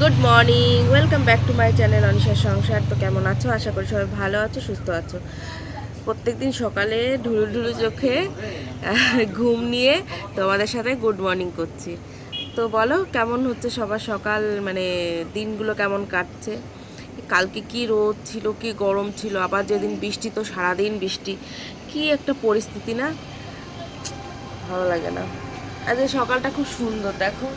Good morning, welcome back to my channel অনিশার সংসার। তো কেমন আছো? আশা করি সবাই ভালো আছো, সুস্থ আছো। প্রত্যেকদিন সকালে ঢুলু ঢুলু চোখে ঘুম নিয়ে তোমাদের সাথে গুড মর্নিং করছি। তো বলো, কেমন হচ্ছে সবার সকাল? মানে দিনগুলো কেমন কাটছে? কালকে কি রোদ ছিল, কি গরম ছিল? আবার যেদিন বৃষ্টি, তো সারাদিন বৃষ্টি। কি একটা পরিস্থিতি না? ভালো লাগে না। আজকে সকালটা খুব সুন্দর, দেখো।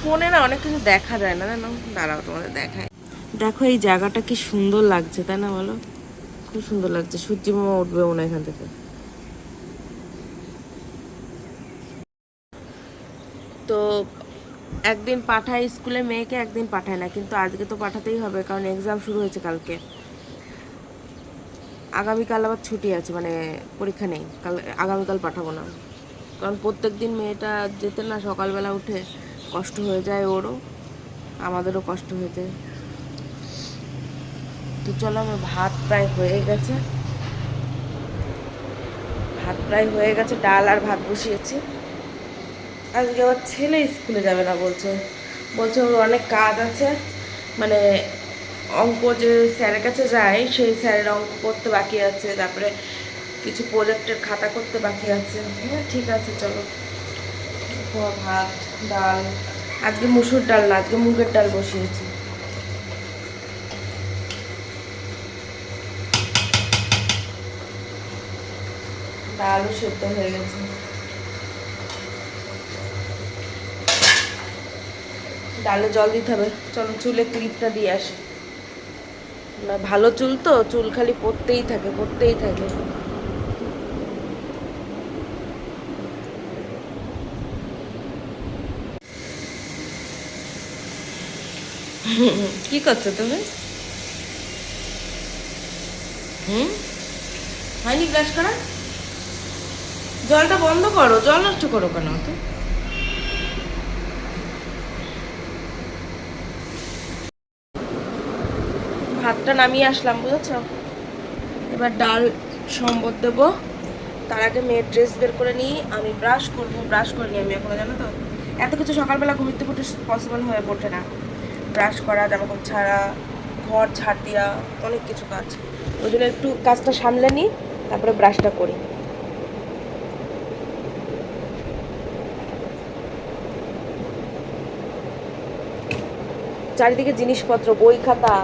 ফোনে না অনেক কিছু দেখা যায় না, জানো? দাঁড়াও, তোমাদের দেখায় দেখো, এই জায়গাটা কি সুন্দর লাগছে, তাই না বলো? খুব সুন্দর লাগছে। সূর্যি মামা উঠবে মনে এখান থেকে। তো একদিন পাঠায় স্কুলে, মেয়েকে একদিন পাঠায় না, কিন্তু আজকে তো পাঠাতেই হবে, কারণ এক্সাম শুরু হয়েছে কালকে। আগামীকাল আবার ছুটি আছে মানে পরীক্ষা নেই। কাল, আগামীকাল পাঠাবো না। কারণ প্রত্যেক দিন মেয়েটা যেতে না সকালবেলা উঠে কষ্ট হয়ে যায় ওরও, আমাদেরও কষ্ট হয়ে যায়। তো চলো আমার ভাত প্রায় হয়ে গেছে। ভাত প্রায় হয়ে গেছে, ডাল আর ভাত বসিয়েছি। আজকে আবার ছেলে স্কুলে যাবে না বলছে। বলছে ওর অনেক কাজ আছে। মানে অঙ্ক যে স্যারের কাছে যায়, সেই স্যারের অঙ্ক করতে বাকি আছে। তারপরে কিছু প্রজেক্টের খাতা করতে বাকি আছে। হ্যাঁ ঠিক আছে, চলো। ভাত, ডাল। আজকে মুসুর ডাল না, আজকে মুগের ডাল বসিয়েছি। ডালও সেদ্ধ হয়ে গেছে। ডালে জল দিতে হবে। চলো চুলে ক্লিপটা দিয়ে আসি। ভালো চুল তো, চুল খালি পড়তেই থাকে পড়তেই থাকে। কি করছ তুমি? হুম? হয়নি ব্রাশ করা জলটা বন্ধ করো, জল নষ্ট করো কেন তো ভাতটা নামিয়ে আসলাম, বুঝেছ? এবার ডাল সম্বর দেবো। তার আগে মেয়ের ড্রেস বের করে নিই, আমি ব্রাশ করব ব্রাশ করে নিই আমি এখনও, জানো তো? এত কিছু সকালবেলা ঘুমিতে ফুটে পসিবল হয়ে ওঠে না। ব্রাশ করা জামা কাপড় ছাড়া, ঘর ঝাড় দেওয়া অনেক কিছু কাজ। ওই জন্য একটু কাজটা সামলে নিই, তারপরে ব্রাশটা করি। চারিদিকে জিনিসপত্র, বই খাতা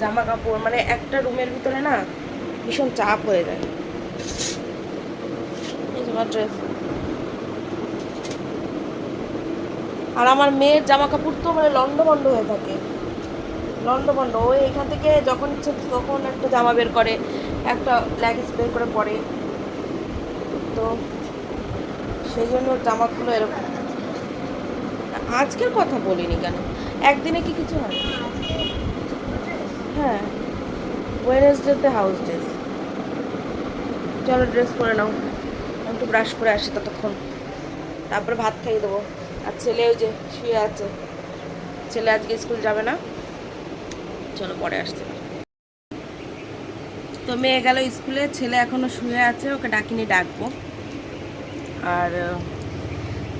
জামা কাপড় মানে একটা রুমের ভিতরে না ভীষণ চাপ হয়ে যায়। ড্রেস আর আমার মেয়ের জামা কাপড় তো মানে লন্ডভন্ড হয়ে থাকে। লন্ডভন্ড ও এখান থেকে যখন ইচ্ছে তখন একটা জামা বের করে, একটা ল্যাগিস বের করে পরে। তো সেই জন্য জামাগুলো এরকম। আজকের কথা বলিনি কেন? একদিনে কি কিছু হয়? হ্যাঁ। ওয়েনেসডেতে হাউস ড্রেস চলো ড্রেস করে নাও। একটু ব্রাশ করে আসি ততক্ষণ। তারপরে ভাত খাইয়ে দেবো। আর ছেলে ওই যে শুয়ে আছে। ছেলে আজকে স্কুল যাবে না। চলো পরে আসতে তো মেয়ে গেল স্কুলে, ছেলে এখনও শুয়ে আছে, ওকে ডাকিনি, ডাকবো। আর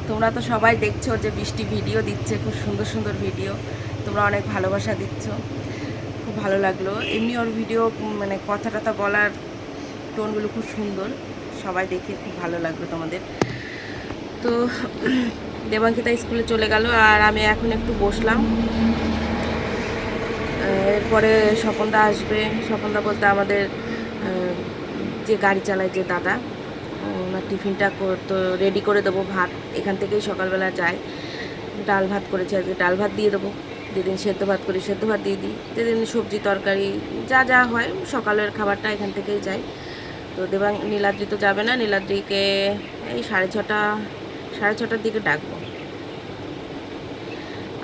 তোমরা তো সবাই দেখছ যে বৃষ্টি ভিডিও দিচ্ছে, খুব সুন্দর সুন্দর ভিডিও। তোমরা অনেক ভালোবাসা দিচ্ছ। খুব ভালো লাগল। এমনি ওর ভিডিও মানে কথা টথা বলার টোনগুলো খুব সুন্দর। সবাই দেখে খুব ভালো লাগল তোমাদের। তো দেবাঙ্কিতা স্কুলে চলে গেল আর আমি এখন একটু বসলাম। এরপরে স্বপনদা আসবে। স্বপনদা বলতে আমাদের যে গাড়ি চালায় যে দাদা ওনার টিফিনটা তো রেডি করে দেবো ভাত। এখান থেকেই সকালবেলা যায়। ডাল ভাত করেছি আজকে। ডাল ভাত দিয়ে দেবো। যেদিন সেদ্ধ ভাত করি, সেদ্ধ ভাত দিয়ে দিই। যেদিন সবজি, তরকারি, যা যা হয়, সকালের খাবারটা এখান থেকেই যায়। তো দেবাং নীলাদ্রি তো যাবে না। নীলাদ্রিকে এই সাড়ে ছটা সাড়ে ছটার দিকে ডাকবো।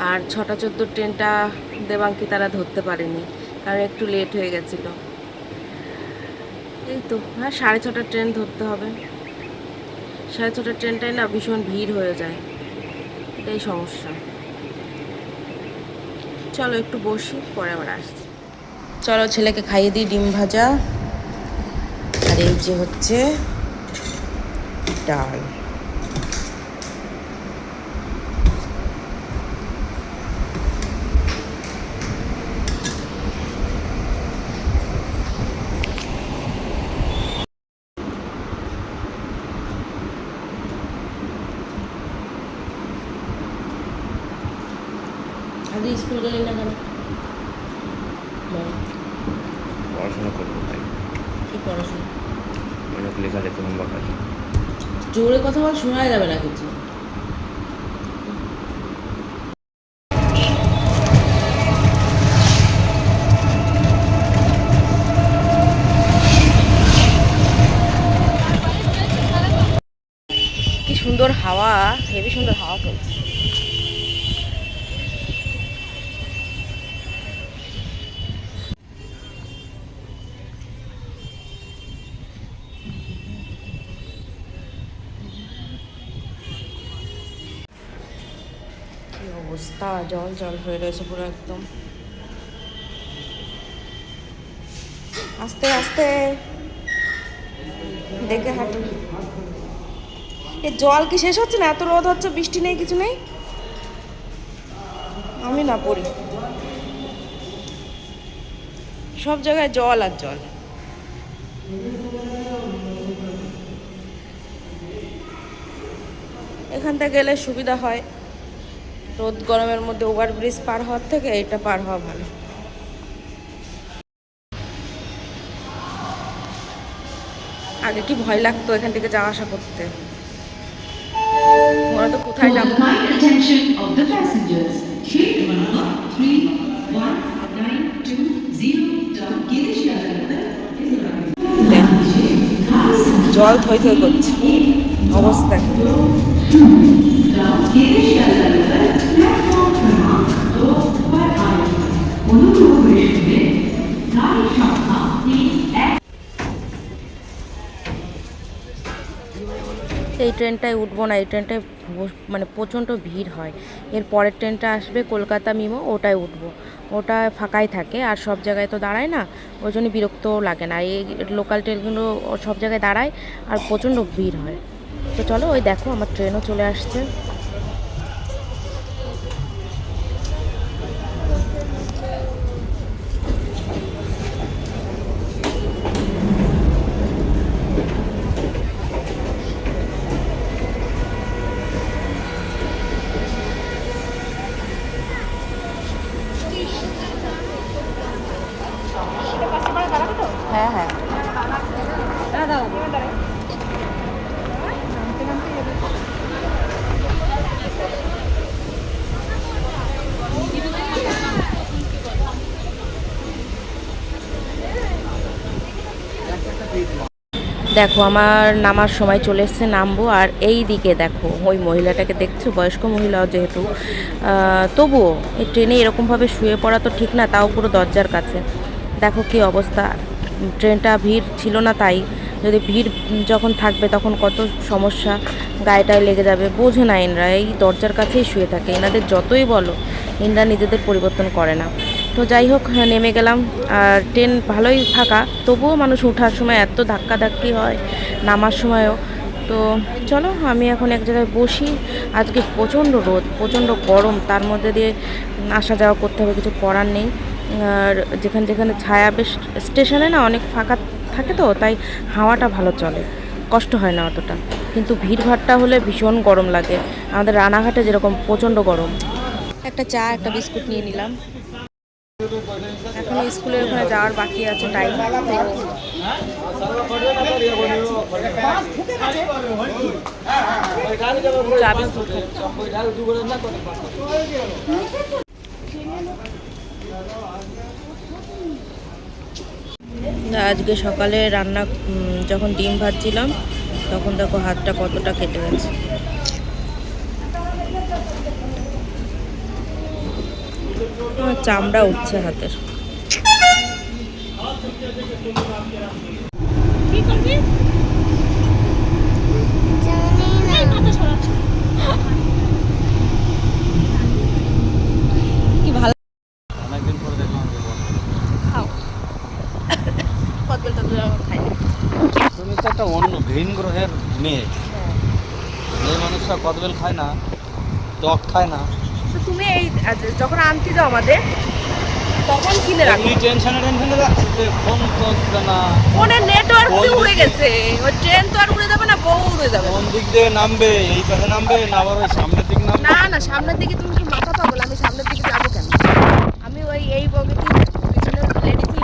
আর ছটা চোদ্দ ট্রেনটা দেবাঙ্কি তারা ধরতে পারেনি, কারণ একটু লেট হয়ে গেছিল। এই তো হ্যাঁ সাড়ে ছটার ট্রেন ধরতে হবে। সাড়ে ছটার ট্রেনটাই না ভীষণ ভিড় হয়ে যায়। এটাই সমস্যা। চলো একটু বসি, পরে আবার আসছি। চলো ছেলেকে খাইয়ে দিই ডিম ভাজা। আর এই যে হচ্ছে ডাল। স্কুল গেলি না কেন? পড়াশোনা করব তাই। কি পড়াশোনা? অনেক লেখালেখি হোমওয়ার্ক আছে। জোরে কথা বল শোনাই যাবে না কিছু। কি সুন্দর হাওয়া হেভি সুন্দর হাওয়া চলছে। অবস্থা, জল জল হয়ে রয়েছে পুরো একদম। আস্তে আস্তে। দেখে হাঁটু এ, জল কি শেষ হচ্ছে না? এত রোদ হচ্ছে, বৃষ্টি নেই, কিছু নেই? আমি না পড়ি। সব জায়গায় জল আর জল। এখান থেকে গেলে সুবিধা হয়। রোদ গরমের মধ্যে ওভার ব্রিজ পার হওয়ার থেকে এটা পার হওয়া ভালো। আগে কি ভয় লাগতো এখান থেকে যাওয়া আসা করতে? মনে তো কোথায় যাব? The kind attention of the passengers, train number 31920 down Girish-Nagar is arriving. জল থই থই করছে। অবস্থা ট্রেনটায় উঠবো না, এই ট্রেনটায় মানে প্রচণ্ড ভিড় হয়। এর পরের ট্রেনটা আসবে কলকাতা মিমো, ওটায় উঠবো। ওটা ফাঁকাই থাকে, আর সব জায়গায় তো দাঁড়ায় না, ওই জন্য বিরক্তও লাগে না। এই লোকাল ট্রেনগুলো সব জায়গায় দাঁড়ায়, আর প্রচণ্ড ভিড় হয়। তো চলো ওই দেখো, আমার ট্রেনও চলে আসছে। দেখো, আমার নামার সময় চলে এসছে, নামবো। আর এই দিকে দেখো, ওই মহিলাটাকে দেখছ, বয়স্ক মহিলাও যেহেতু। তবুও ট্রেনে এরকমভাবে শুয়ে পড়া তো ঠিক না, তাও পুরো দরজার কাছে। দেখো কি অবস্থা। ট্রেনটা ভিড় ছিল না তাই। যদি ভিড় যখন থাকবে, তখন কত সমস্যা। গায়েটায় লেগে যাবে, বোঝে না এনরা। এই দরজার কাছেই শুয়ে থাকে। এনাদের যতই বলো, এনরা নিজেদের পরিবর্তন করে না। তো যাই হোক হ্যাঁ, নেমে গেলাম। আর ট্রেন ভালোই ফাঁকা তবুও মানুষ ওঠার সময় এত ধাক্কাধাক্কি হয় নামার সময়ও। তো চলো আমি এখন এক জায়গায় বসি। আজকে প্রচণ্ড রোদ প্রচণ্ড গরম তার মধ্যে দিয়ে আসা যাওয়া করতে হবে কিছু করার নেই। আর যেখানে যেখানে ছায়া বেশ স্টেশনে না অনেক ফাঁকা থাকে তো তাই হাওয়াটা ভালো চলে। কষ্ট হয় না অতটা। কিন্তু ভিড়ভাড়টা হলে ভীষণ গরম লাগে। আমাদের রানাঘাটে যেরকম প্রচণ্ড গরম। একটা চা একটা বিস্কুট নিয়ে নিলাম। এখন স্কুলের ওখানে যাওয়ার বাকি আছে টাইম আজকে সকালে রান্না যখন ডিম ভাজছিলাম, তখন দেখো হাতটা কতটা কেটে গেছে। চামড়া উঠছে হাতের। তুমি তো একটা অন্য গ্রহের মেয়ে। কদবেল খায় না, টক খায় না যখন আনতে যাও আমাদের তখন কিনে রাখি। টেনশনে টেনশনে যাচ্ছে ফোন করতে না। ফোনে নেটওয়ার্ক কোন উড়ে গেছে। ওই ট্রেন তো আর উড়ে যাবে না বউ উড়ে যাবে। কোন দিক দিয়ে নামবে এই পাশে নামবে না আবার ওই সামনের দিকে নামবে। না না সামনের দিকে তুমি কি মাথা পাগল? আমি সামনের দিকে যাব কেন? আমি ওই এই বগিতে পিছনে লেডিসই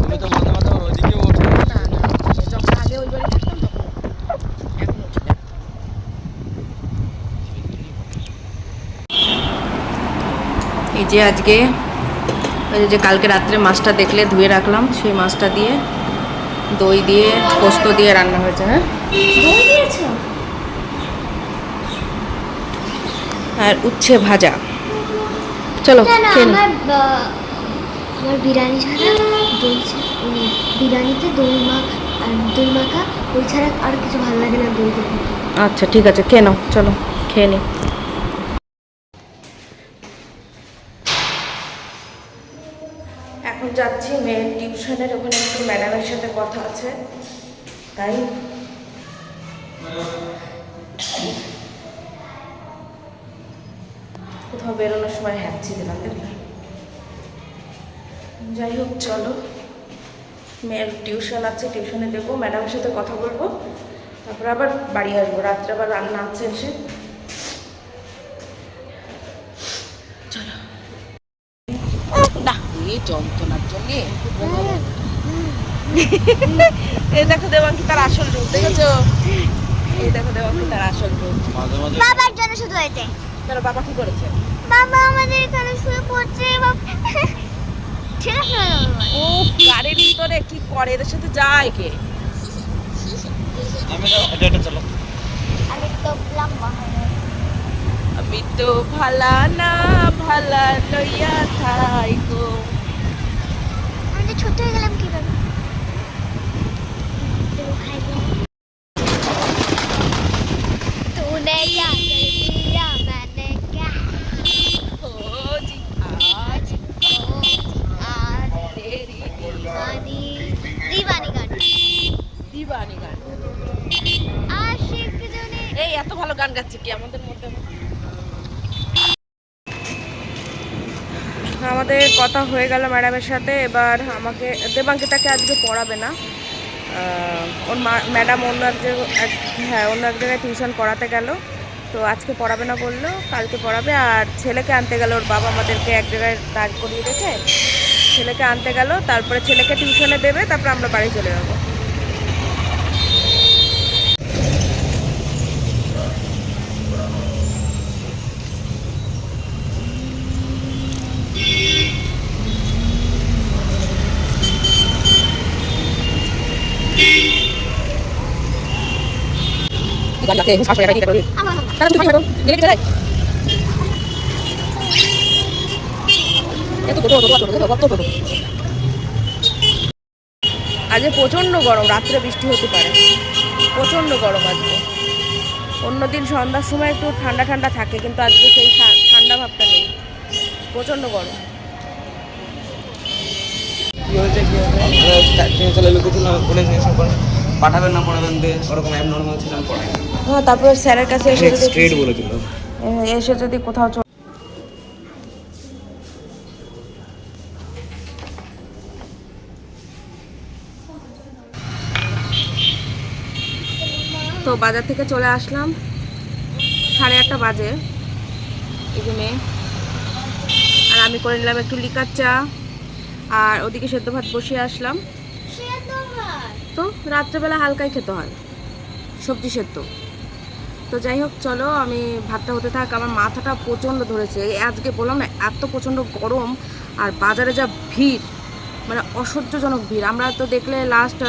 তুমি তো মাঝে মাঝে আবার ওইদিকে ওঠো না না যখন আগে ওই বাড়ি থাকতাম তখন এখন উঠি না। এই যে আজকে। ওই যে কালকে রাত্রে মাছটা দেখলে ধুয়ে রাখলাম সেই মাছটা দিয়ে দই দিয়ে পোস্ত দিয়ে রান্না হয়েছে হ্যাঁ? আর উচ্ছে ভাজা। চলো আমার বিরিয়ানি ছাড়া দই বিরিয়ানিতে দই মাখ আর দই মাখা ওই ছাড়া আর কিছু ভালো লাগে না দই আচ্ছা ঠিক আছে নাও চলো খেয়ে নি। এখন যাচ্ছি মেয়ের টিউশনের ওখানে একটু ম্যাডামের সাথে কথা আছে। তাই? কোথাও বেরোনোর সময় হ্যাঁচি দিলাম যাই হোক, চলো। মেয়ের টিউশন আছে টিউশনে দেবো ম্যাডামের সাথে কথা বলব। তারপর আবার বাড়ি আসব, রাত্রে আবার রান্না আছে এসে চলো না এই যন্ত্রণার জন্য এই দেখো দেবাঙ্কি তার আসল রূপ দেখেছ? এই দেখো দেবাঙ্কি তার আসল রূপ। মাঝে মাঝে বাবার জন্য শুধু হয়েছে তার বাবা কি করেছে? বাবা আমাদের এখানে শুয়ে পড়ছে ঠিক আছে ও গাড়ির ভিতরে কি করে? এদের সাথে যায় কে? আমি তো এটা এটা চলো। আমি তো লম্বা আমি তো ভালা না ভালা লইয়া থাই গো। আমি তো ছোট হয়ে গেলাম কীভাবে? গেল ম্যাডামের সাথে, এবার আমাকে দেবাঙ্কিতাকে আজকে পড়াবে না। ওর ম্যাডাম অন্য এক জায়গায় হ্যাঁ অন্য এক জায়গায় টিউশন করাতে গেল। তো আজকে পড়াবে না বলল, কালকে পড়াবে। আর ছেলেকে আনতে গেল, ওর বাবা আমাদেরকে এক জায়গায় দাঁড় করিয়ে রেখে, ছেলেকে আনতে গেল, তারপরে ছেলেকে টিউশনে দেবে, তারপরে আমরা বাড়ি চলে যাব। আজকে প্রচণ্ড গরম রাত্রে বৃষ্টি হতে পারে। প্রচণ্ড গরম আজকে। অন্যদিন সন্ধ্যার সময় একটু ঠান্ডা ঠান্ডা থাকে কিন্তু আজকে সেই ঠান্ডা ভাবটা নেই। প্রচণ্ড গরম। পাঠাবেন না পড়াবেন দে ওরকম অ্যাব নর্মাল ছিলাম পড়াই হ্যাঁ তারপর স্যারের কাছে এসে যদি স্ট্রেট বলে দিল এসে যদি কোথাও তো বাজার থেকে চলে আসলাম। সাড়ে আটটা বাজে। এই যে মেয়ে। আর আমি করে নিলাম একটু লিকার চা। আর ওদিকে সেদ্ধ ভাত বসিয়ে আসলাম। তো রাত্রেবেলা হালকাই খেতে হয়। সবজি সেদ্ধ। তো যাই হোক, চলো, আমি ভাতটা হতে থাক, আমার মাথাটা প্রচণ্ড ধরেছে। আজকে বললাম না, এত প্রচণ্ড গরম আর বাজারে যা ভিড় মানে অসহ্যজনক ভিড়। আমরা তো দেখলে লাস্ট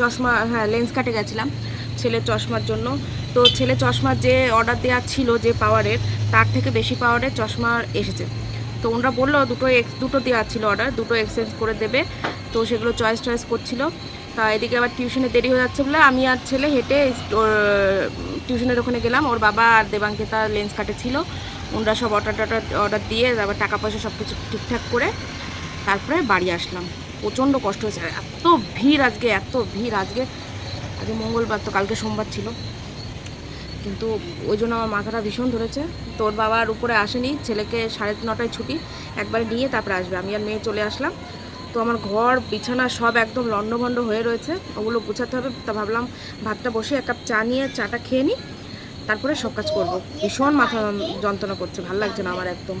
চশমা হ্যাঁ লেন্স কাটে গেছিলাম ছেলে চশমার জন্য। তো ছেলে চশমার যে অর্ডার দেওয়া ছিল, যে পাওয়ারের তার থেকে বেশি পাওয়ারের চশমা এসেছে। তো ওনারা বলল, দুটো এক্স দুটো দেওয়া ছিল অর্ডার দুটো এক্সচেঞ্জ করে দেবে। তো সেগুলো চয়েস টয়েস করছিল। তা এদিকে আবার টিউশনে দেরি হয়ে যাচ্ছে বলে আমি আর ছেলে হেঁটে টিউশনের ওখানে গেলাম। ওর বাবা আর দেবাঙ্কিতা লেন্স কাটে ছিল। ওনারা সব অর্ডার টর্ডার অর্ডার দিয়ে তারপর টাকা পয়সা সব কিছু ঠিকঠাক করে তারপরে বাড়ি আসলাম। প্রচণ্ড কষ্ট হয়েছে। এত ভিড় আজকে, এত ভিড় আজকে। আজকে মঙ্গলবার তো কালকে সোমবার ছিল। কিন্তু ওই জন্য আমার মাথাটা ভীষণ ধরেছে। তোর বাবার উপরে আসেনি। ছেলেকে সাড়ে নটায় ছুটি একবারে নিয়ে তারপরে আসবে। আমি আর মেয়ে চলে আসলাম। তো আমার ঘর, বিছানা সব একদম লণ্ডভণ্ড হয়ে রয়েছে। ওগুলো গুছাতে হবে, তা ভাবলাম ভাতটা বসে এক কাপ চা নিয়ে, চাটা খেয়ে নিই, তারপরে সব কাজ করব। ভীষণ মাথা যন্ত্রণা করছে, ভালো লাগছে না আমার একদম।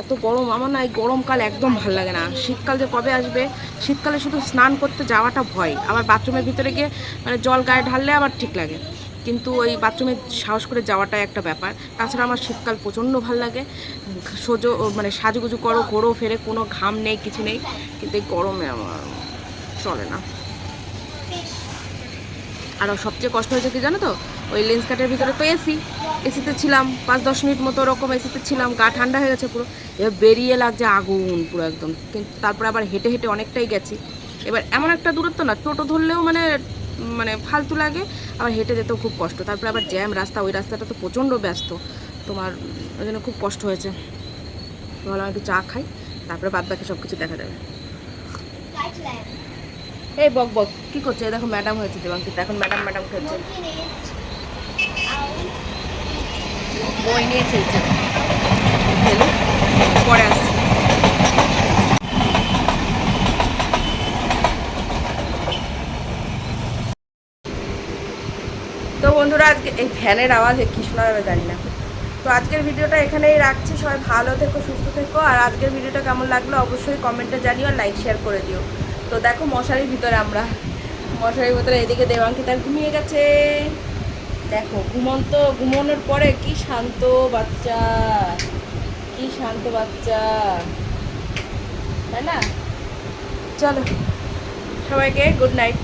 এত গরম, আমার না এই গরমকাল একদম ভালো লাগে না। শীতকাল যে কবে আসবে? শীতকালে শুধু স্নান করতে যাওয়াটা ভয়। আবার বাথরুমের ভিতরে গিয়ে মানে জল গায়ে ঢাললে আবার ঠিক লাগে। কিন্তু ওই বাথরুমে সাহস করে যাওয়াটাই একটা ব্যাপার। তাছাড়া আমার শীতকাল প্রচণ্ড ভালো লাগে। সোজো মানে সাজুগুজু করো, ঘোরো, ফেরে, কোনো ঘাম নেই, কিছু নেই। কিন্তু এই গরমে আমার চলে না। আর সবচেয়ে কষ্ট হয়েছে কি জানো তো? ওই লেন্স কাটের ভিতরে তো এসি এসিতে ছিলাম, পাঁচ, দশ মিনিট মতো ওরকম এসিতে ছিলাম, গা ঠান্ডা হয়ে গেছে পুরো। এবার বেরিয়ে লাগছে আগুন পুরো একদম। কিন্তু তারপরে আবার হেঁটে হেঁটে অনেকটাই গেছি। এবার এমন একটা দূরত্ব না, টোটো ধরলেও মানে মানে ফালতু লাগে, আবার হেঁটে যেতেও খুব কষ্ট। তারপরে আবার জ্যাম রাস্তা, ওই রাস্তাটা তো প্রচণ্ড ব্যস্ত। তোমার ওই জন্য খুব কষ্ট হয়েছে। ভাবলাম একটু চা খাই, তারপরে বাদ বাকি সব কিছু দেখা যাবে। এই বক বক, কি করছে? দেখো ম্যাডাম হয়েছে দেবাঙ্কিতা এখন ম্যাডাম ম্যাডাম খেলছে। বই নিয়ে খেলছে। পরে আসছি। তো বন্ধুরা, আজকে এই ফ্যানের আওয়াজ কি শোনা যাবে জানি না। তো আজকের ভিডিওটা এখানেই রাখছি। সবাই ভালো থেকো, সুস্থ থেকো। আর আজকের ভিডিওটা কেমন লাগল অবশ্যই কমেন্টে জানিও আর লাইক শেয়ার করে দিও। তো দেখো মশারির ভিতরে আমরা। মশারির ভিতরে এদিকে দেবাঙ্কিতা ঘুমিয়ে গেছে। দেখো, ঘুমন্ত, ঘুমানোর পরে কি শান্ত বাচ্চা। কি শান্ত বাচ্চা। তাই না? চলো, সবাইকে গুড নাইট